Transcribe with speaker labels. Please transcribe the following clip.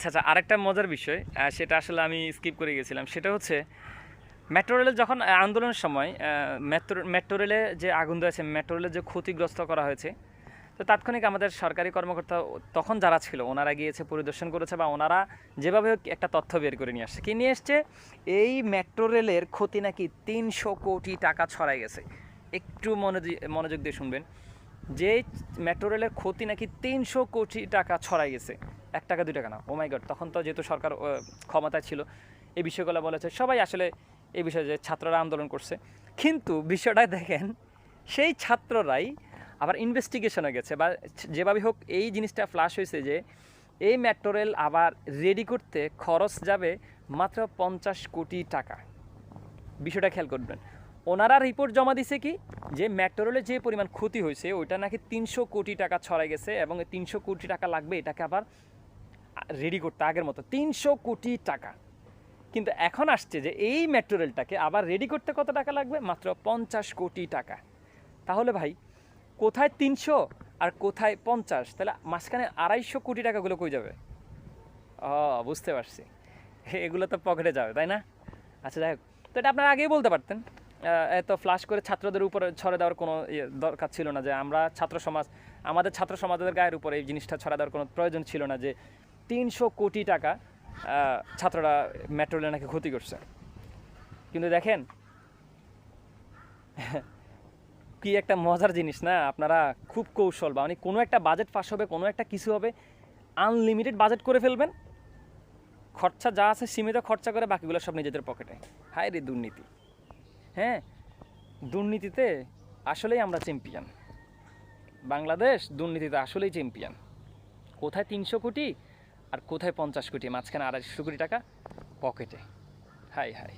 Speaker 1: আচ্ছা আচ্ছা আরেকটা মজার বিষয় সেটা আসলে আমি স্কিপ করে গেছিলাম। সেটা হচ্ছে মেট্রো রেলের যখন আন্দোলনের সময় মেট্রো মেট্রো রেলে যে আগুন দিয়েছে মেট্রো রেলে যে ক্ষতিগ্রস্ত করা হয়েছে, তো তাৎক্ষণিক আমাদের সরকারি কর্মকর্তা তখন যারা ছিল, ওনারা গিয়েছে, পরিদর্শন করেছে বা ওনারা যেভাবে একটা তথ্য বের করে নিয়ে আসছে। কি নিয়ে এসছে? এই মেট্রো রেলের ক্ষতি নাকি তিনশো কোটি টাকা ছড়াই গেছে। একটু মনোযোগ মনোযোগ দিয়ে শুনবেন। যে মেট্রো রেলের ক্ষতি নাকি তিনশো কোটি টাকা ছড়াই গেছে এক টাকা, দুই টাকা না ও মাই গড তখন তো যেহেতু সরকার ক্ষমতায় ছিল, এই বিষয়গুলো বলেছে। সবাই আসলে এই বিষয়ে যে ছাত্ররা আন্দোলন করছে। কিন্তু বিষয়টা দেখেন, সেই ছাত্ররাই আবার ইনভেস্টিগেশনে গেছে বা যেভাবে হোক এই জিনিসটা ফ্লাশ হয়েছে যে, এই মেট্রো রেল আবার রেডি করতে খরচ যাবে মাত্র পঞ্চাশ কোটি টাকা। বিষয়টা খেয়াল করবেন। ওনারা রিপোর্ট জমা দিছে কি, যে মেট্রো যে পরিমাণ ক্ষতি হয়েছে, ওইটা নাকি তিনশো কোটি টাকা ছড়াই গেছে এবং তিনশো কোটি টাকা লাগবে, এটাকে আবার রেডি করতে আগের মতো। তিনশো কোটি টাকা। কিন্তু এখন আসছে যে এই মেট্রো রেলটাকে আবার রেডি করতে কত টাকা লাগবে? মাত্র পঞ্চাশ কোটি টাকা। তাহলে ভাই, কোথায় তিনশো আর কোথায় পঞ্চাশ? তাহলে মাঝখানে আড়াইশো কোটি টাকাগুলো কই যাবে? ও, বুঝতে পারছি। এগুলো তো পকেটে যাবে, তাই না? আচ্ছা যাই হোক। তো এটা আপনারা আগেই বলতে পারতেন। এত ফ্লাশ করে ছাত্রদের উপরে ছড়ে দেওয়ার কোনো ইয়ে দরকার ছিল না যে আমরা ছাত্র সমাজ, আমাদের ছাত্র সমাজের গায়ের উপরে এই জিনিসটা ছড়া দেওয়ার কোনো প্রয়োজন ছিল না যে তিনশো কোটি টাকা ছাত্ররা মেট্রো রেলে নাকি ক্ষতি করছে। কিন্তু দেখেন, কি একটা মজার জিনিস না? আপনারা খুব কৌশল, বা মানে কোনো একটা বাজেট ফাঁস হবে, কোনো একটা কিছু হবে, আনলিমিটেড বাজেট করে ফেলবেন। খরচা যা আছে সীমিত খরচা করে বাকিগুলো সব নিজেদের পকেটে। হায় রে দুর্নীতি। হ্যাঁ দুর্নীতিতে আসলেই আমরা চ্যাম্পিয়ন বাংলাদেশ দুর্নীতিতে আসলেই চ্যাম্পিয়ন কোথায় তিনশো কোটি? আর কোথায় পঞ্চাশ কোটি? মাঝখানে আড়াইশো কোটি টাকা পকেটে। হাই হাই।